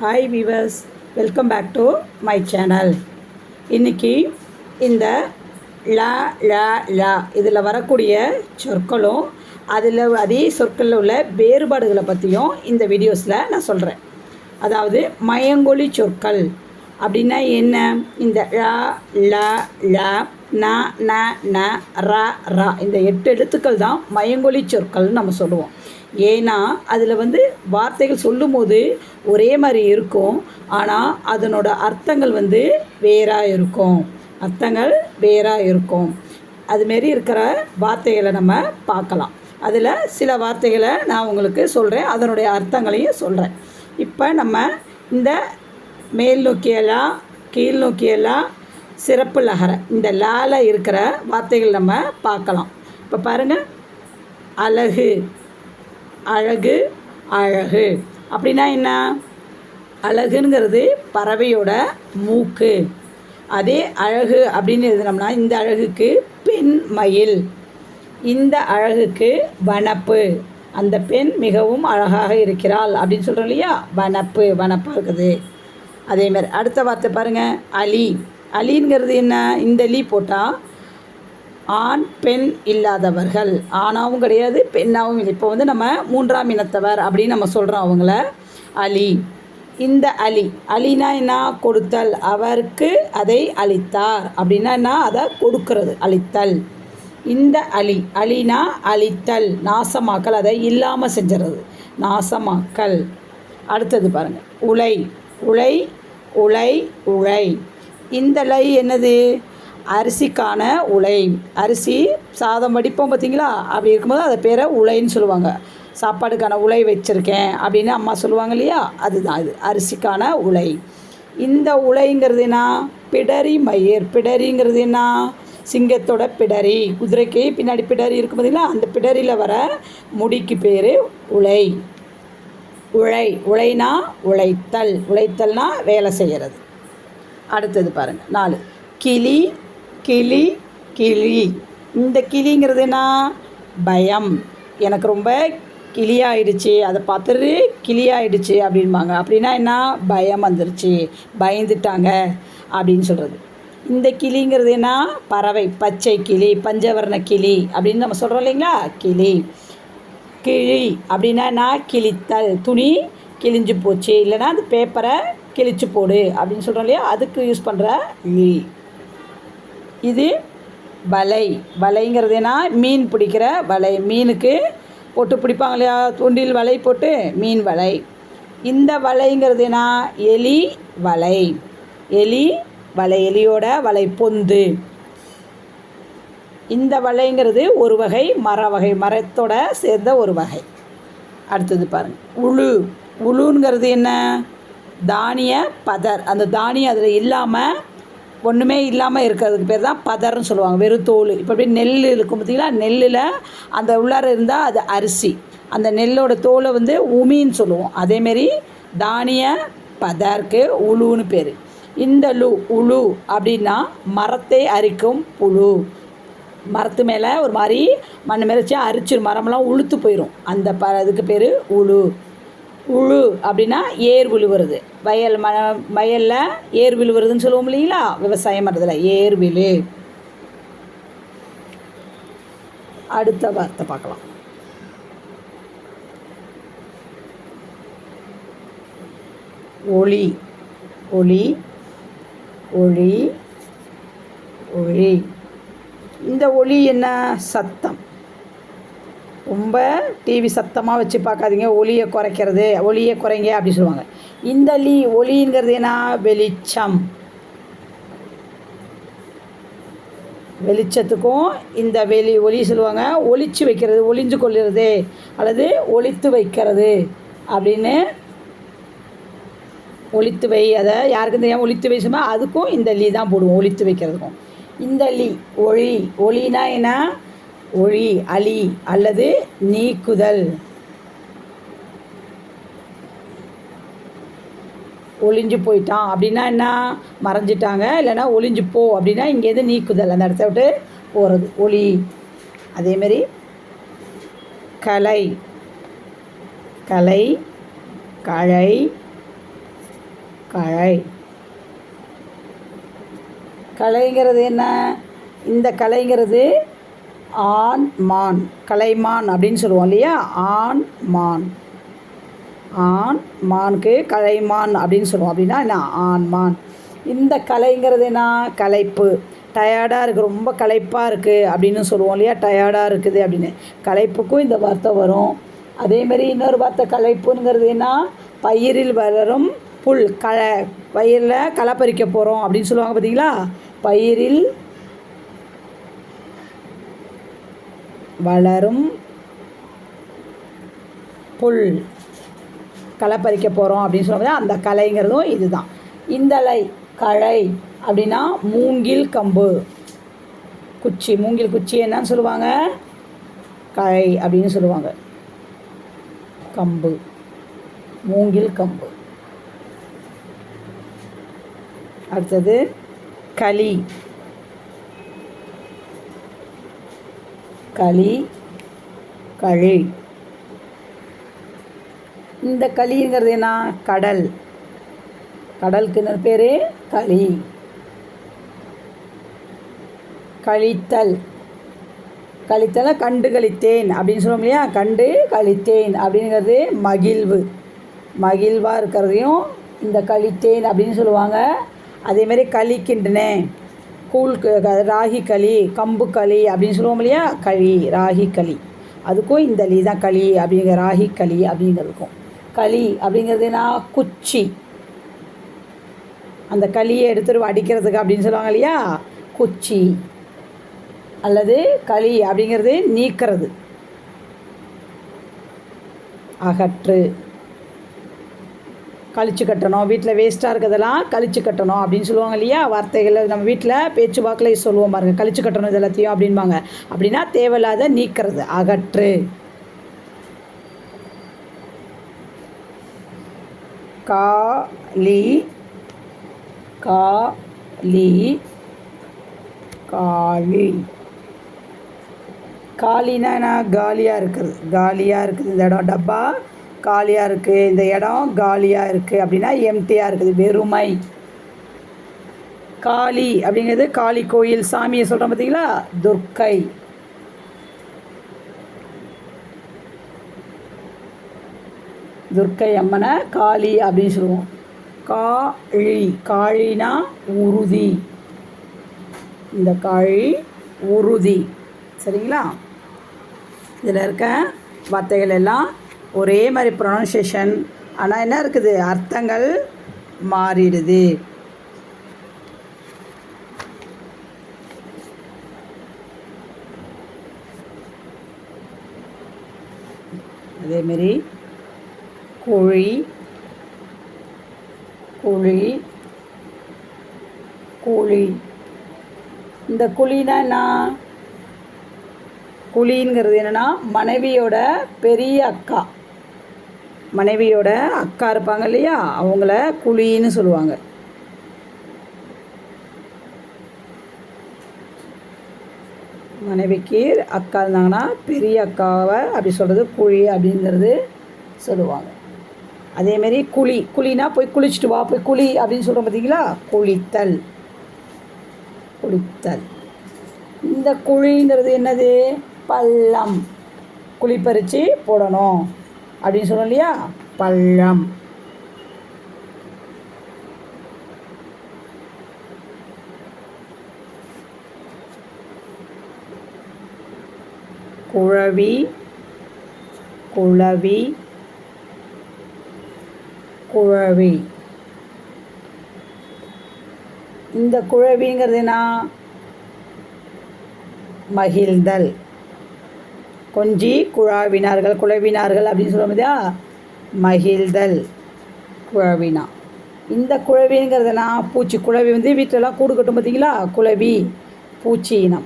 Hi viewers welcome back to my channel இன்றைக்கி இந்த ல ல ல இதில் வரக்கூடிய சொற்களும் அதில் அதே சொற்களில் உள்ள வேறுபாடுகளை பற்றியும் இந்த வீடியோஸில் நான் சொல்கிறேன் அதாவது மயங்கொழி சொற்கள் அப்படின்னா என்ன? இந்த ழ ல ல ந ந ந ர ர இந்த எட்டு எழுத்துக்கள் தான் மயங்கொழி சொற்கள்னு நம்ம சொல்லுவோம். ஏன்னா அதில் வந்து வார்த்தைகள் சொல்லும்போது ஒரே மாதிரி இருக்கும். ஆனால் அதனோட அர்த்தங்கள் வந்து வேறாக இருக்கும். அர்த்தங்கள் வேறாக இருக்கும். அதுமாரி இருக்கிற வார்த்தைகளை நம்ம பார்க்கலாம். அதில் சில வார்த்தைகளை நான் உங்களுக்கு சொல்கிறேன் அதனுடைய அர்த்தங்களையும் சொல்கிறேன் இப்போ நம்ம இந்த மேல் நோக்கியெல்லாம் கீழ் நோக்கியெல்லாம் சிறப்பு லகர இந்த லால இருக்கிற வார்த்தைகள் நம்ம பார்க்கலாம். இப்போ பாருங்கள் அழகு. அழகு அழகு. அப்படின்னா என்ன? அழகுங்கிறது பறவையோட மூக்கு. அதே அழகு அப்படின்னு எழுதினோம்னா இந்த அழகுக்கு பெண் மயில். இந்த அழகுக்கு வனப்பு. அந்த பெண் மிகவும் அழகாக இருக்கிறாள் அப்படின்னு சொல்கிறோம் இல்லையா? வனப்பு வனப்பாக இருக்குது. அதேமாதிரி அடுத்த வார்த்தை பாருங்கள் அலி. அலிங்கிறது என்ன? இந்த லீ போட்டால் ஆண் பெண் இல்லாதவர்கள். ஆணாவும் கிடையாது பெண்ணாகவும் இல்லை. இப்போ வந்து நம்ம மூன்றாம் இனத்தவர் அப்படின்னு நம்ம சொல்கிறோம் அவங்கள. அலி. இந்த அலி. அலினா என்ன? கொடுத்தல். அவருக்கு அதை அளித்தார். அப்படின்னா என்ன? அதை கொடுக்கறது. அளித்தல். இந்த அலி. அலினா அழித்தல் நாசமாக்கல். அதை இல்லாமல் செஞ்சுறது. நாசமாக்கல். அடுத்தது பாருங்கள் உலை. உலை உலை உழை. இந்த லை என்னது? அரிசிக்கான உலை. அரிசி சாதம் வடிப்போம் பார்த்தீங்களா? அப்படி இருக்கும்போது அதை பேரை உலைன்னு சொல்லுவாங்க. சாப்பாடுக்கான உலை வச்சுருக்கேன் அப்படின்னு அம்மா சொல்லுவாங்க இல்லையா? அதுதான் இது அரிசிக்கான உலை. இந்த உலைங்கிறது என்ன? பிடரி மயிர். பிடரிங்கிறது என்ன? சிங்கத்தோட பிடரி. குதிரைக்கு பின்னாடி பிடரி இருக்கும் பார்த்தீங்களா? அந்த பிடரியில் வர முடிக்கு பேர் உலை. உழை. உழைனா உழைத்தல். உழைத்தல்னா வேலை செய்கிறது அடுத்தது பாருங்கள் நாலு. கிளி கிளி கிளி. இந்த கிளிங்கிறது என்ன? பயம். எனக்கு ரொம்ப கிளியாயிடுச்சு. அதை பார்த்துட்டு கிளியாயிடுச்சு அப்படின்பாங்க அப்படின்னா என்ன? பயம் வந்துருச்சு. பயந்துட்டாங்க அப்படின்னு சொல்கிறது இந்த கிளிங்கிறது என்ன? பறவை பச்சை கிளி பஞ்சவர்ண கிளி அப்படின்னு நம்ம சொல்கிறோம் இல்லைங்களா? கிளி. கிழி அப்படின்னா நான் கிழித்தல் துணி கிழிஞ்சு போச்சு. இல்லைன்னா அந்த பேப்பரை கிழிச்சு போடு அப்படின்னு சொல்கிறோம் இல்லையா? அதுக்கு யூஸ் பண்ணுற லீ இது வலை. வலைங்கிறதுனா மீன் பிடிக்கிற வலை. மீனுக்கு போட்டு பிடிப்பாங்க இல்லையா? தூண்டில் வலை போட்டு மீன் வலை. இந்த வலைங்கிறதுனா எலி வலை. எலி வலை. எலியோட வலை பொந்து. இந்த வலைங்கிறது ஒரு வகை மர வகை. மரத்தோட சேர்ந்த ஒரு வகை. அடுத்தது பாருங்கள் உழு. உழுங்கிறது என்ன? தானிய பதர். அந்த தானியம் அதில் இல்லாமல் ஒன்றுமே இல்லாமல் இருக்கிறதுக்கு பேர் தான் பதர்னு சொல்லுவாங்க. வெறும் தோல். இப்போ அப்படியே நெல் இருக்கும் பார்த்தீங்களா? நெல்லில் அந்த உள்ளார இருந்தால் அது அரிசி. அந்த நெல்லோட தோலை வந்து உமின்னு சொல்லுவோம். அதேமாரி தானிய பதருக்கு உழுன்னு பேர். இந்த லு உழு அப்படின்னா மரத்தை அரிக்கும் புழு. மரத்து மேலே ஒரு மாதிரி மண் மேலே அரிச்சிடும் மரம்லாம் மரமெல்லாம் உளுத்து போயிடும் அந்த ப இதுக்கு பேர் உழு உழு அப்படின்னா ஏர் விழுவுறது. வயல் ம வயலில் ஏர் விழுவுறதுன்னு சொல்லுவோம் இல்லைங்களா? விவசாயம் பண்ணுறதுல ஏர் விழு. அடுத்த வார்த்தை பார்க்கலாம். ஒளி. ஒளி. ஒளி. ஒளி. இந்த ஒளி என்ன? சத்தம். ரொம்ப டிவி சத்தமாக வச்சு பார்க்காதீங்க. ஒளியை குறைக்கிறது ஒளியை குறைங்க அப்படி சொல்லுவாங்க. இந்த லீ ஒளிங்கிறது என்ன? வெளிச்சம். வெளிச்சத்துக்கும் இந்த வெளி ஒளி சொல்லுவாங்க. ஒளிச்சு வைக்கிறது ஒளிஞ்சு கொள்ளுறது அல்லது ஒளித்து வைக்கிறது அப்படின்னு ஒளித்து வை அதை யாருக்கும் தெரியாமல் ஒளித்து வை சொன்னால் அதுக்கும் இந்த லீ தான் போடுவோம் ஒளித்து வைக்கிறதுக்கும். இந்த லீ ஒளி ஒளினா என்ன? ஒளி அலி அல்லது நீக்குதல். ஒளிஞ்சு போயிட்டான். அப்படின்னா என்ன? மறைஞ்சிட்டாங்க. இல்லைன்னா ஒளிஞ்சு போ. அப்படின்னா இங்கேருந்து நீக்குதல். அந்த இடத்த விட்டு போகிறது ஒளி. அதேமாரி கலை. கலை கழை கலை கலைங்கிறது என்ன? இந்த கலைங்கிறது ஆண் மான். கலைமான் அப்படின்னு சொல்லுவோம் இல்லையா? ஆண் மான். ஆண் மானுக்கு கலைமான் அப்படின்னு சொல்லுவோம். அப்படின்னா என்ன? ஆண் மான். இந்த கலைங்கிறது என்ன? களைப்பு டயர்டாக இருக்குது ரொம்ப களைப்பாக இருக்குது அப்படின்னு சொல்லுவோம் இல்லையா? டயர்டாக இருக்குது அப்படின்னு. களைப்புக்கும் இந்த வார்த்தை வரும். அதேமாரி இன்னொரு வார்த்தை களைப்புங்கிறது என்ன? பயிரில் வளரும் புல். களை பயிரில் களை பறிக்க போகிறோம் அப்படின்னு சொல்லுவாங்க பார்த்தீங்களா? பயிரில் வளரும் புல் களை பறிக்க போகிறோம் அப்படின்னு சொல்லுவாங்க அந்த கலைங்கிறதும் இதுதான். இந்தலை களை அப்படின்னா மூங்கில் கம்பு. குச்சி மூங்கில் குச்சி என்னன்னு சொல்லுவாங்க? களை அப்படின்னு சொல்லுவாங்க. கம்பு மூங்கில் கம்பு. அடுத்தது களி. களி கழி இந்த களிங்கிறது என்ன? கடல். கடலுக்கு என்ன பேர்? களி. கழித்தல் கழித்தலை கண்டு கழித்தேன் அப்படின்னு சொல்லுவோம் இல்லையா? கண்டு கழித்தேன் அப்படிங்கிறது மகிழ்வு. மகிழ்வாக இருக்கிறதையும் இந்த கழித்தேன் அப்படின்னு சொல்லுவாங்க. அதேமாரி கழிக்கின்றனேன் கூழ் ராகி களி கம்பு களி அப்படின்னு சொல்லுவோம் இல்லையா? களி ராகி களி. அதுக்கும் இந்த லி தான் களி அப்படிங்கிற ராகி களி அப்படிங்கிறதுக்கும் களி அப்படிங்கிறதுனா குச்சி. அந்த களியை எடுத்துட்டு அடிக்கிறதுக்கு அப்படின்னு சொல்லுவாங்க இல்லையா? குச்சி. அல்லது களி அப்படிங்கிறது நீக்கிறது. அகற்று. கழிச்சு கட்டணும். வீட்டில் வேஸ்ட்டாக இருக்கிறதெல்லாம் கழிச்சு கட்டணும் அப்படின்னு சொல்லுவாங்க இல்லையா? வார்த்தைகளை நம்ம வீட்டில் பேச்சு வாக்கில் சொல்லுவோம் பாருங்க. கழிச்சு கட்டணும் இது எல்லாத்தையும் அப்படின்பாங்க அப்படின்னா தேவையில்லாத நீக்கிறது அகற்று. காலி காலி காலி. காலினா என்ன? காலியாக இருக்குது காலியாக இருக்குது இந்த இடம். டப்பா. காலியாக இருக்குது இந்த இடம் காலியாக இருக்குது அப்படின்னா எம்டியாக இருக்குது வெறுமை. காளி அப்படிங்கிறது காளி கோயில் சாமியை சொல்கிறோம் பார்த்தீங்களா? துர்க்கை. துர்க்கை அம்மனை காளி அப்படின்னு சொல்லுவோம். காளி காழினா உறுதி. இந்த காழி உறுதி. சரிங்களா? இதில் இருக்க வார்த்தைகள் எல்லாம் ஒரே மாதிரி ப்ரொனன்சியேஷன் ஆனால் என்ன இருக்குது? அர்த்தங்கள் மாறிடுது. அதேமாரி குழி குழி குழி. இந்த குழினா என்ன? குழிங்கிறது என்னென்னா மனைவியோட பெரிய அக்கா. மனைவியோட அக்கா இருப்பாங்க இல்லையா? அவங்கள குழின்னு சொல்லுவாங்க. மனைவிக்கு அக்கா இருந்தாங்கன்னா பெரிய அக்காவை அப்படி சொல்கிறது குழி அப்படிங்கிறது சொல்லுவாங்க. அதேமாரி குழி குழினா போய் குளிச்சுட்டு வா போய் குழி அப்படின்னு சொல்கிறோம் பார்த்தீங்களா குளித்தல். குளித்தல். இந்த குழிங்கிறது என்னது? பள்ளம். குழி பறித்து போடணும். அப்படின்னு சொன்னோம் இல்லையா? பள்ளம். குழவி குழவி குழவி. இந்த குழவிங்கிறது என்ன? மகிழ்ந்தல் கொஞ்சி குழாவினார்கள் குழவினார்கள் அப்படின்னு சொல்லுவோம் இல்லையா? மகிழ்தல் குழவினா. இந்த குழவிங்கிறதுனா பூச்சி குழவி வந்து வீட்டிலலாம் கூடு கட்டும் பார்த்தீங்களா? குழவி பூச்சி இனம்.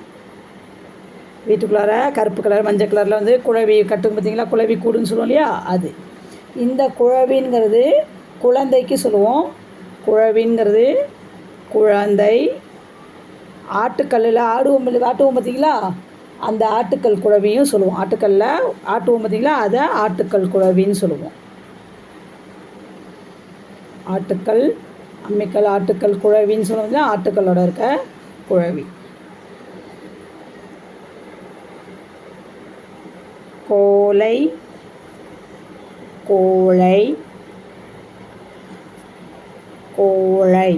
வீட்டுக்குள்ளார கருப்பு கலர் மஞ்சள் கலரில் வந்து குழவி கட்டும் பார்த்தீங்களா? குழவி கூடுன்னு சொல்லுவோம் இல்லையா? அது. இந்த குழவிங்கிறது குழந்தைக்கு சொல்லுவோம். குழவிங்கிறது குழந்தை. ஆட்டுக்கல்லில் ஆடுவோம் ஆட்டுவோம் பார்த்தீங்களா? அந்த ஆட்டுக்கல் குழவியும் சொல்லுவோம். ஆட்டுக்கல்லில் ஆட்டுவோம் பார்த்தீங்களா அதை ஆட்டுக்கல் குழவின்னு சொல்லுவோம். ஆட்டுக்கல் அம்மிக்கல் ஆட்டுக்கல் குழவின்னு சொல்லுவாங்க ஆட்டுக்கல்லோட இருக்க குழவி. கோலை கோழை கோழை.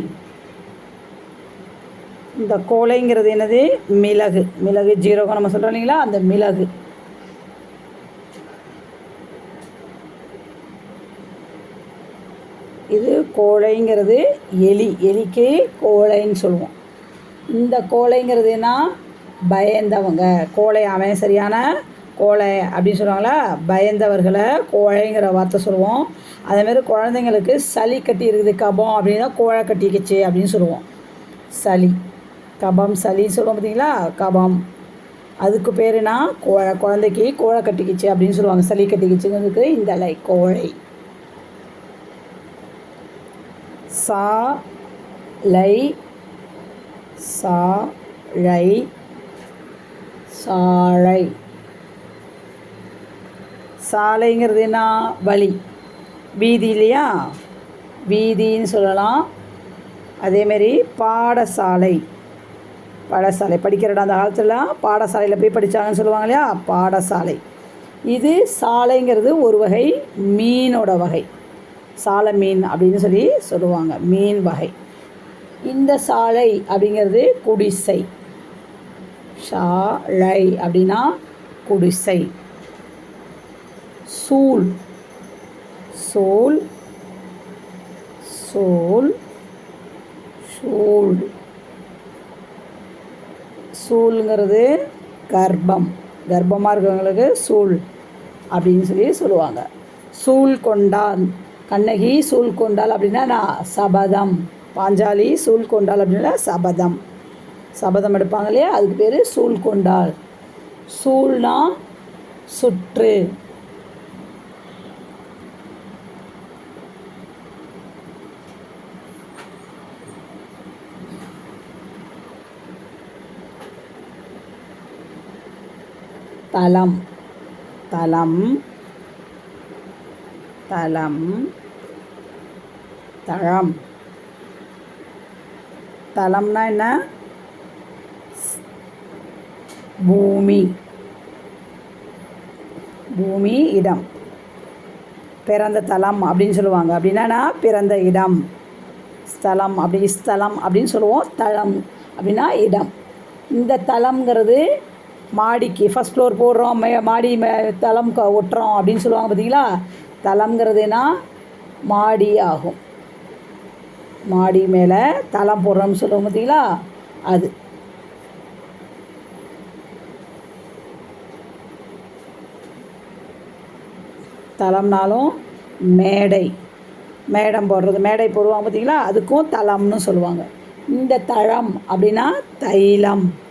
இந்த கோலைங்கிறது என்னது? மிளகு. மிளகு ஜீரகம் நம்ம சொல்கிறோம் இல்லைங்களா? அந்த மிளகு. இது கோழைங்கிறது எலி. எலிக்கு கோழைன்னு சொல்லுவோம். இந்த கோழைங்கிறது என்ன? பயந்தவங்க. கோழை அவன் சரியான கோழை அப்படின்னு சொல்லுவாங்களா? பயந்தவர்களை கோழைங்கிற வார்த்தை சொல்லுவோம். அதேமாரி குழந்தைங்களுக்கு சளி கட்டி இருக்குது கபம் அப்படின்னா கோழை கட்டிக்கிச்சு அப்படின்னு சொல்லுவோம். சளி. கபம் சளின்னு சொல்லுவோம் பார்த்தீங்களா? கபம். அதுக்கு பேருனா கோ குழந்தைக்கு கோழை கட்டிக்கிச்சு அப்படின்னு சொல்லுவாங்க. சளி கட்டிக்கிச்சுங்கிறதுக்கு இந்த லை கோழை. சா லை சா ழை சாழை. சாலைங்கிறது என்ன? வழி வீதி இல்லையா? வீதின்னு சொல்லலாம். அதேமாரி பாடசாலை. பாடசாலை. படிக்கிற அந்த காலத்துலலாம் பாடசாலையில் போய் படித்தாங்கன்னு சொல்லுவாங்க இல்லையா? பாடசாலை. இது சாலைங்கிறது ஒரு வகை மீனோட வகை. சாலை மீன் அப்படின்னு சொல்லி சொல்லுவாங்க. மீன் வகை. இந்த சாலை அப்படிங்கிறது குடிசை. சாலை அப்படின்னா குடிசை. சூல். சோல். சோல். சூழ் சூளுங்கிறது கர்ப்பம். கர்ப்பமாக இருக்கிறவங்களுக்கு சூழ் அப்படின்னு சொல்லி சொல்லுவாங்க. சூழ் கொண்டான் கண்ணகி சூழ் கொண்டாள் அப்படின்னா நான் சபதம். பாஞ்சாலி சூழ் கொண்டாள் அப்படின்னா சபதம். சபதம் எடுப்பாங்க இல்லையா? அதுக்கு பேர் சூழ் கொண்டாள் சூழ்னா சுற்று. தலம். தலம். தலம். தளம் தலம்னா என்ன? பூமி. பூமி இடம். பிறந்த தலம் அப்படின்னு சொல்லுவாங்க. அப்படின்னா பிறந்த இடம். ஸ்தலம் அப்படி ஸ்தலம் அப்படின்னு சொல்லுவோம். தளம் அப்படின்னா இடம். இந்த தலம்ங்கிறது மாடிக்கு ஃபஸ்ட் ஃப்ளோர் போடுறோம் மே மாடி மே தளம் க ஒட்டுறோம் அப்படின்னு சொல்லுவாங்க பார்த்தீங்களா? தளம்ங்கிறதுனா மாடி ஆகும். மாடி மேலே தளம் போடுறோம்னு சொல்லுவோம் பார்த்தீங்களா? அது. தளம்னாலும் மேடை. மேடம் போடுறது மேடை போடுவாங்க பார்த்தீங்களா? அதுக்கும் தளம்னு சொல்லுவாங்க. இந்த தளம் அப்படின்னா தைலம்.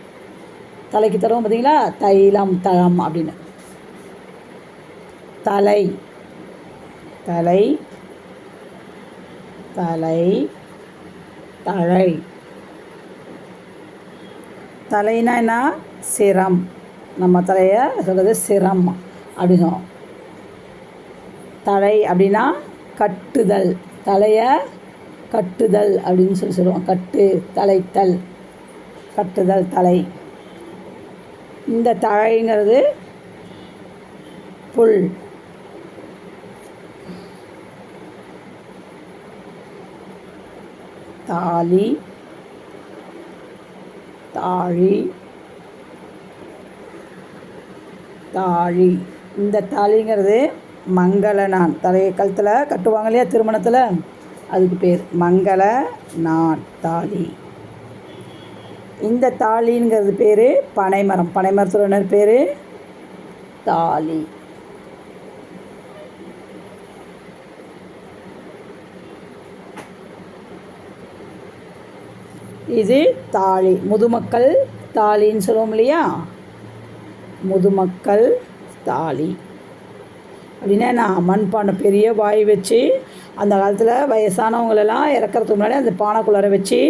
தலைக்கு தருவோம் பார்த்தீங்களா? தைலம் தளம் அப்படின்னு. தலை. தலை. தலை. தழை. தலைனா என்ன? சிரம். நம்ம தலையை சொல்கிறது சிரம் அப்படின்னு சொல்லுவோம். தலை அப்படின்னா கட்டுதல். தலையை கட்டுதல் அப்படின்னு சொல்லி சொல்லுவோம். கட்டு தலைத்தல். கட்டுதல் தலை. இந்த தழைங்கிறது புல். தாலி. தாழி. தாழி. இந்த தாலிங்கிறது மங்கள நான். தலைய கழுத்தில் கட்டுவாங்க இல்லையா திருமணத்தில்? அதுக்கு பேர் மங்கள நான் தாலி. இந்த தாலிங்கிறது பேர் பனைமரம். பனைமரத்தோட பேர்? தாலி இது தாலி முதுமக்கள் தாலின்னு சொல்லுவோம் இல்லையா? முதுமக்கள் தாலி அப்படின்னா நான் மண்பானை பெரிய வாய் வச்சு அந்த காலத்தில் வயசானவங்களெல்லாம் இறக்கிறதுக்கு முன்னாடி அந்த பானைக்குள்ளார வச்சு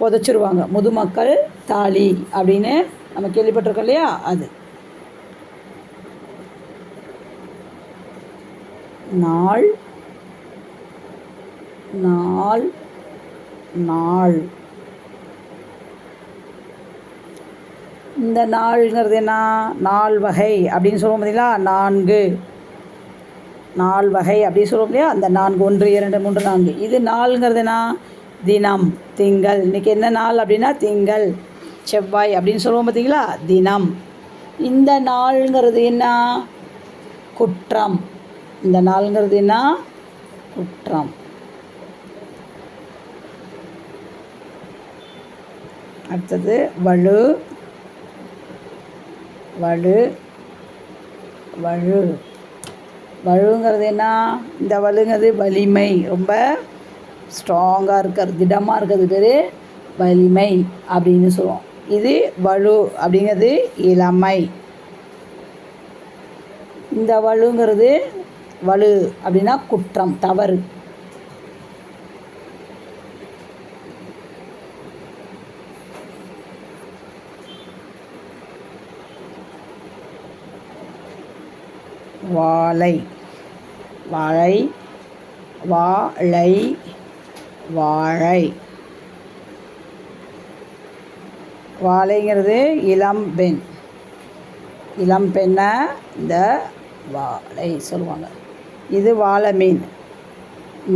புதைச்சிருவாங்க. முதுமக்கள் தாலி அப்படின்னு நம்ம கேள்விப்பட்டிருக்கோம் இல்லையா? அது. நாள் நாள் நாள். இந்த நாள்ங்கிறது என்ன? நாள் வகை அப்படின்னு சொல்லுவோம் பார்த்தீங்களா? நான்கு. நாள் வகை அப்படின்னு சொல்லுவோம் இல்லையா? அந்த நான்கு ஒன்று இரண்டு மூன்று நான்கு. இது நாளுங்கிறது என்ன? தினம் திங்கள். இன்றைக்கி என்ன நாள் அப்படின்னா திங்கள் செவ்வாய் அப்படின்னு சொல்லுவோம் பார்த்தீங்களா? தினம். இந்த நாளுங்கிறது என்ன? குற்றம். இந்த நாளுங்கிறது என்ன? குற்றம். அடுத்தது வலு. வலு. வலு வலுங்கிறது என்ன? இந்த வலுங்கிறது வலிமை. ரொம்ப ஸ்ட்ராங்காக இருக்கிறது திடமாக இருக்கிறது பேர் வலிமை அப்படின்னு சொல்லுவோம். இது வலு அப்படிங்கிறது இளமை. இந்த வலுங்கிறது வலு அப்படின்னா குற்றம் தவறு. வாழை. வாழை வாழை வாழை. வாழைங்கிறது இளம் பெண் இளம் பெண்ணை இந்த வாழை சொல்லுவாங்க. இது வாழை மீன்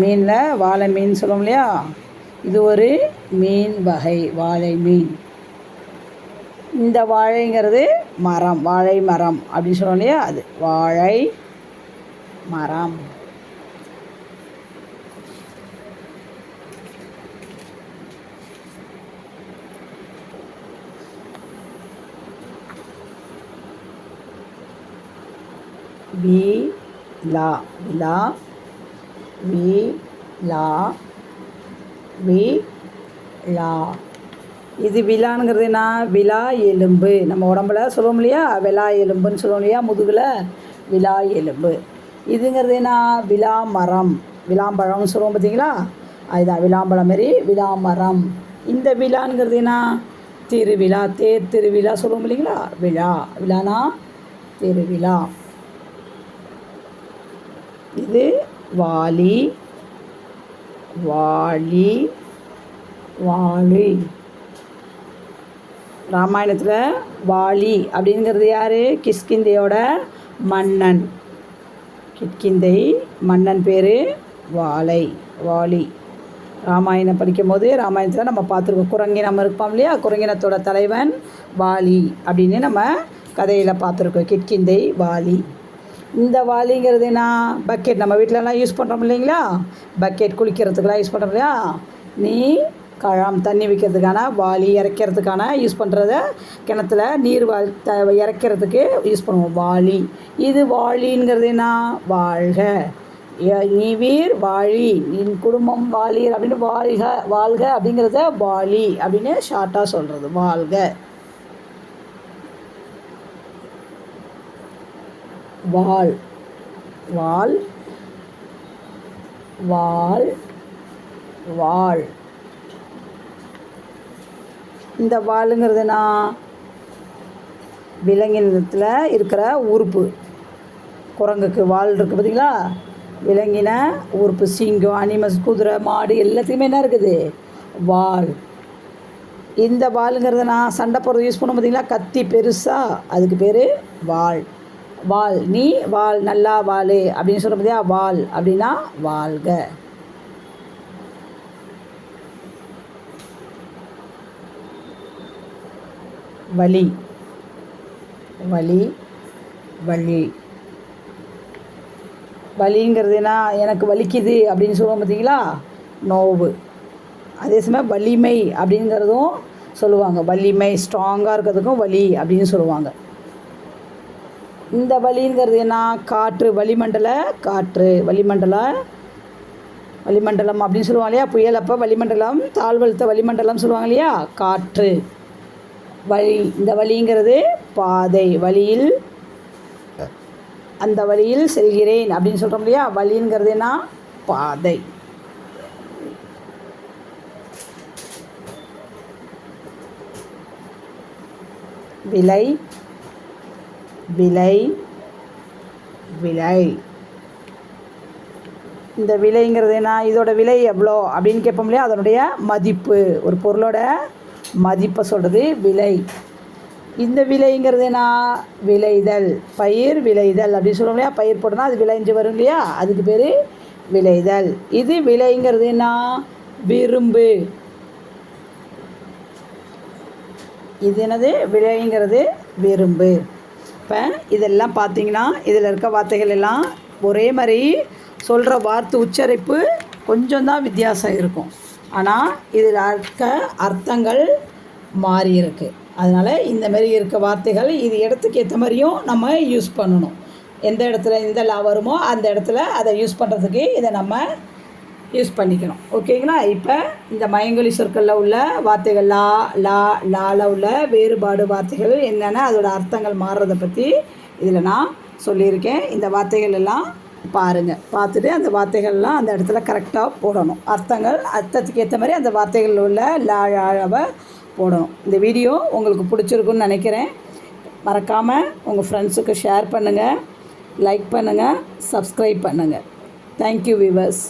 மீனில் வாழை மீன் சொல்லுவோம் இல்லையா? இது ஒரு மீன் வகை வாழை மீன் இந்த வாழைங்கிறது மரம் வாழை மரம் அப்படின்னு சொல்லுவோம் இல்லையா? அது வாழை மரம். வி லா விலா வி லா வி லா இது விழானுங்கிறது என்ன? விழா எலும்பு. நம்ம உடம்புல சொல்லுவோம் இல்லையா? விழா எலும்புன்னு சொல்லுவோம் இல்லையா? முதுகில் விழா எலும்பு. இதுங்கிறது என்ன? விழா மரம் விளாம்பழம்னு சொல்லுவோம் பார்த்தீங்களா? அதுதான் விளாம்பழம் மாரி விழா மரம் இந்த விழாங்கிறது என்ன? திருவிழா தேர் திருவிழா சொல்லுவோம் இல்லைங்களா? விழா. விழானா திருவிழா. இது வாலி வாலி வாலி. ராமாயணத்தில் வாலி அப்படிங்கிறது யார்? கிஷ்கிந்தையோட மன்னன். கிஷ்கிந்தை மன்னன் பேர் வாலை வாலி. ராமாயணம் படிக்கும்போது ராமாயணத்தில் நம்ம பார்த்துருக்கோம். குரங்கினம் இருப்போம் இல்லையா? குரங்கினத்தோட தலைவன் வாலி அப்படின்னு நம்ம கதையில் பார்த்துருக்கோம். கிட்கிந்தை வாலி. இந்த வாலிங்கிறது என்ன? பக்கெட் நம்ம வீட்டிலலாம் யூஸ் பண்ணுறோம் இல்லைங்களா? பக்கெட் குளிக்கிறதுக்கெலாம் யூஸ் பண்ணுறோம் இல்லையா? நீ கழாம் தண்ணி வைக்கிறதுக்கான வாளி இறைக்கிறதுக்கான யூஸ் பண்ணுறத கிணத்துல நீர் வா த இறைக்கிறதுக்கு யூஸ் பண்ணுவோம். வாளி. இது வாளிங்கிறது என்ன? வாழ்க. நீ வீர் வாழி நின் குடும்பம் வாழி அப்படின்னு வாழ்க வாழ்க அப்படிங்கிறத வாளி அப்படின்னு ஷார்ட்டாக சொல்கிறது வாழ்க. வால் வால் வால் வால் இந்த வாளுங்கிறதுனா விலங்கினத்தில் இருக்கிற உறுப்பு. குரங்குக்கு வால் இருக்குது பார்த்தீங்களா? விலங்கின உறுப்பு சிங்கம் அனிமல்ஸ் குதிரை மாடு எல்லாத்துக்குமே என்ன இருக்குது? வால் இந்த வாளுங்கிறத நான் சண்டை போடுறது யூஸ் பண்ண பார்த்தீங்களா? கத்தி பெருசாக அதுக்கு பேர் வாள். வாள் நீ வாள் நல்லா வாள் அப்படின்னு சொல்கிற பார்த்தியா வாள் அப்படின்னா வாழ்க. வலி. வலி வலி. வலிங்கிறதுனா எனக்கு வலிக்குது அப்படின்னு சொல்லுவோம் பார்த்தீங்களா நோவு. அதே சமயம் வலிமை அப்படிங்கிறதும் சொல்லுவாங்க. வலிமை ஸ்ட்ராங்காக இருக்கிறதுக்கும் வலி அப்படின்னு சொல்லுவாங்க. இந்த வழிங்கிறது என்ன? காற்று வளிமண்டல காற்று வளிமண்டல. வளிமண்டலம் அப்படின்னு சொல்லுவாங்க இல்லையா? புயல் அப்போ வளிமண்டலம் தாழ்வழுத்த வளிமண்டலம் சொல்லுவாங்க இல்லையா? காற்று. வழி இந்த வழிங்கிறது பாதை வழியில் அந்த வழியில் செல்கிறேன் அப்படின்னு சொல்கிறோம் இல்லையா? வழிங்கிறது என்ன? பாதை. விலை விலை விலை. இந்த விலைங்கிறது என்ன? இதோட விலை எவ்வளோ அப்படின்னு கேட்போம் இல்லையா? அதனுடைய மதிப்பு. ஒரு பொருளோட மதிப்பை சொல்கிறது விலை. இந்த விலைங்கிறது என்ன? விளைதல் பயிர் விளைதல் அப்படின்னு சொல்லுவோம் இல்லையா? பயிர் போட்டோம்னா அது விளைஞ்சு வரும் இல்லையா? அதுக்கு பேர் விளைதல் இது விலைங்கிறது என்ன? விரும்பு. இது என்னது? விலைங்கிறது விரும்பு. இப்போ இதெல்லாம் பார்த்தீங்கன்னா இதில் இருக்க வார்த்தைகள் எல்லாம் ஒரே மாதிரி சொல்கிற வார்த்தை உச்சரிப்பு கொஞ்சம் தான் வித்தியாசம் இருக்கும். ஆனால் இதில் இருக்க அர்த்தங்கள் மாறி இருக்கு. அதனால் இந்த மாதிரி இருக்க வார்த்தைகள் இது இடத்துக்கு ஏற்ற மாதிரியும் நம்ம யூஸ் பண்ணணும். எந்த இடத்துல எந்த லா வருமோ அந்த இடத்துல அதை யூஸ் பண்ணுறதுக்கு இதை நம்ம யூஸ் பண்ணிக்கணும். ஓகேங்களா? இப்போ இந்த மயங்கொலி சொற்களில் உள்ள வார்த்தைகள் லா லா லால உள்ள வேறுபாடு வார்த்தைகள் என்னென்ன அதோட அர்த்தங்கள் மாறுறதை பற்றி இதில் நான் சொல்லியிருக்கேன். இந்த வார்த்தைகள் எல்லாம் பாருங்கள் பார்த்துட்டு அந்த வார்த்தைகள்லாம் அந்த இடத்துல கரெக்டாக போடணும். அர்த்தங்கள் அர்த்தத்துக்கு ஏற்ற மாதிரி அந்த வார்த்தைகளில் உள்ள லாழாவை போடணும். இந்த வீடியோ உங்களுக்கு பிடிச்சிருக்குன்னு நினைக்கிறேன். மறக்காமல் உங்கள் ஃப்ரெண்ட்ஸுக்கு ஷேர் பண்ணுங்கள் லைக் பண்ணுங்கள் சப்ஸ்கிரைப் பண்ணுங்கள் தேங்க்யூ விவர்ஸ்